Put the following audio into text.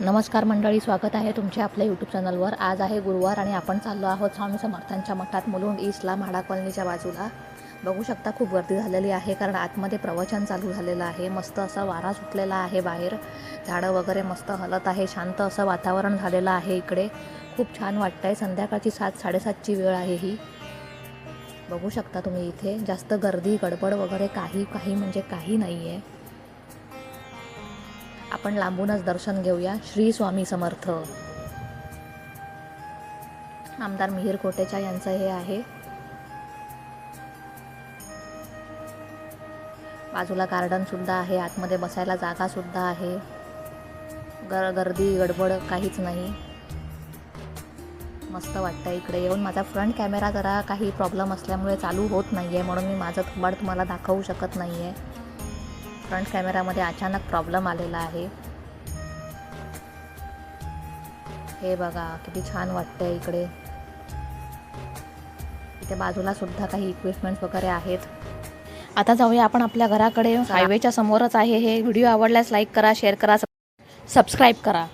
नमस्कार मंडळी स्वागत आहे तुमचे आपल्या यूट्यूब चॅनलवर आज आहे गुरुवार आणि आपण चाललो आहोत स्वामी समर्थांच्या मठात मुलुंड ईस्टला म्हाडा कॉलनीच्या बाजूला. बघू शकता खूप गर्दी झालेली आहे कारण आतमध्ये प्रवचन चालू झालेलं आहे. मस्त असा वारा सुटलेला आहे बाहेर. झाडं वगैरे मस्त हलत आहे शांत असं वातावरण झालेलं आहे इकडे. खूप छान वाटतं आहे संध्याकाळची सात साडेसातची वेळ आहे ही. बघू शकता तुम्ही इथे. जास्त गर्दी गडबड वगैरे काही काही म्हणजे काही नाही आहे आपण लांबूनच दर्शन घेऊया. श्री स्वामी समर्थ. आमदार मिहीर कोटेचा यांचं हे आहे. बाजूला गार्डन सुद्धा आहे. आतमध्ये बसायला जागा सुद्धा आहे. गर गर्दी गडबड काहीच नाही. मस्त वाटतं इकडे येऊन. माझा फ्रंट कॅमेरा जरा काही प्रॉब्लेम असल्यामुळे चालू होत नाही आहे म्हणून मी माझं थोबाड तुम्हाला दाखवू शकत नाही आहे फ्रंट कॅमेरामध्ये अचानक प्रॉब्लेम आलेला आहे. हे बघा किती छान वाटतंय इकडे. इथे बाजूला सुद्धा काही इक्विपमेंट्स वगैरे आहेत. आता जाऊया आपण आपल्या घराकडे. हायवेच्या समोरच आहे हे. व्हिडिओ आवडल्यास लाईक करा शेअर करा सबस्क्राईब करा.